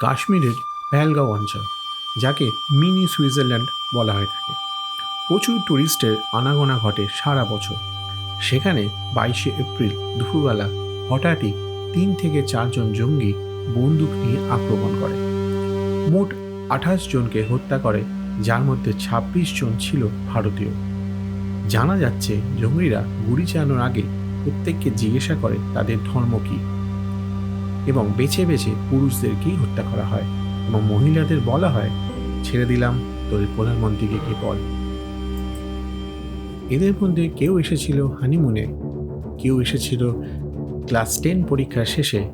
কাশ্মীরের পেহেলগাঁও অঞ্চল, যাকে মিনি সুইজারল্যান্ড বলা হয়ে থাকে। প্রচুর ট্যুরিস্টের আনাগোনা ঘটে সারা বছর। সেখানে বাইশে এপ্রিল দুপুরবেলা হঠাৎই তিন থেকে চারজন জঙ্গি বন্দুক নিয়ে আক্রমণ করে। মোট আঠাশ জনকে হত্যা করে, যার মধ্যে ছাব্বিশ জন ছিল ভারতীয়। জানা যাচ্ছে, জঙ্গিরা গুলি চালানোর আগে প্রত্যেককে জিজ্ঞাসা করে তাদের ধর্ম কী। এবং বেছে বেছে পুরুষদেরকেই হত্যা করা হয় এবং মহিলাদের বলা হয়, ছেড়ে দিলাম, তোদের প্রধানমন্ত্রীকে কে বল। এদের মধ্যে কেউ এসেছিল হানিমুনে, কেউ এসেছিল ক্লাস টেন পরীক্ষার শেষে,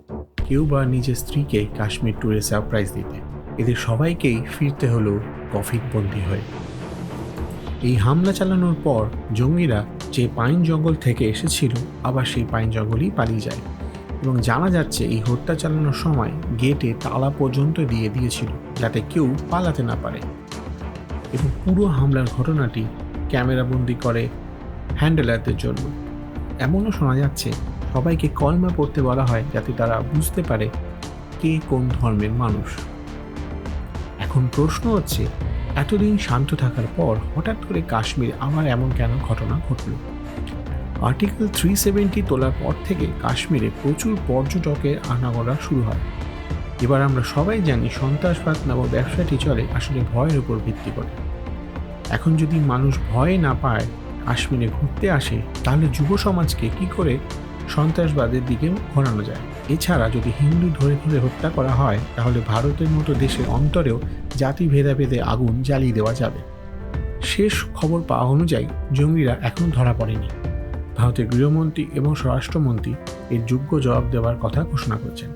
কেউ বা নিজের স্ত্রীকে কাশ্মীর ট্যুরে সারপ্রাইজ দিতে। এদের সবাইকেই ফিরতে হলো কফিন বন্দি হয়ে। এই হামলা চালানোর পর জঙ্গিরা যে পাইন জঙ্গল থেকে এসেছিল, আবার সেই পাইন জঙ্গলই পালিয়ে যায়। এবং জানা যাচ্ছে এই হত্যা চালানোর সময় গেটে তালা পর্যন্ত দিয়ে দিয়েছিল যাতে কেউ পালাতে না পারে। এবং পুরো হামলার ঘটনাটি ক্যামেরাবন্দি করে হ্যান্ডেলারদের জন্য। এমনও শোনা যাচ্ছে, সবাইকে কলমা পড়তে বলা হয় যাতে তারা বুঝতে পারে কে কোন ধর্মের মানুষ। এখন প্রশ্ন হচ্ছে, এতদিন শান্ত থাকার পর হঠাৎ করে কাশ্মীর আবার এমন কেন ঘটনা ঘটল? আর্টিকেল থ্রি সেভেন্টি তোলার পর থেকে কাশ্মীরে প্রচুর পর্যটকের আনাগোনা শুরু হয়। এবার আমরা সবাই জানি সন্ত্রাসবাদ নামক ব্যবসাটি চলে আসলে ভয়ের উপর ভিত্তি করে। এখন যদি মানুষ ভয় না পায় কাশ্মীরে ঘুরতে আসে, তাহলে যুব সমাজকে কি করে সন্ত্রাসবাদের দিকে ঘোরানো যায়? এছাড়া যদি হিন্দু ধরে ধরে হত্যা করা হয়, তাহলে ভারতের মতো দেশের অন্তরেও জাতি ভেদাভেদে আগুন জ্বালিয়ে দেওয়া যাবে। শেষ খবর পাওয়া অনুযায়ী জঙ্গিরা এখন ধরা পড়েনি। ভারতের গৃহমন্ত্রী এবং স্বরাষ্ট্রমন্ত্রী এর যোগ্য জবাব দেওয়ার কথা ঘোষণা করেছেন।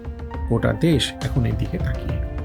গোটা দেশ এখন এর দিকে তাকিয়ে।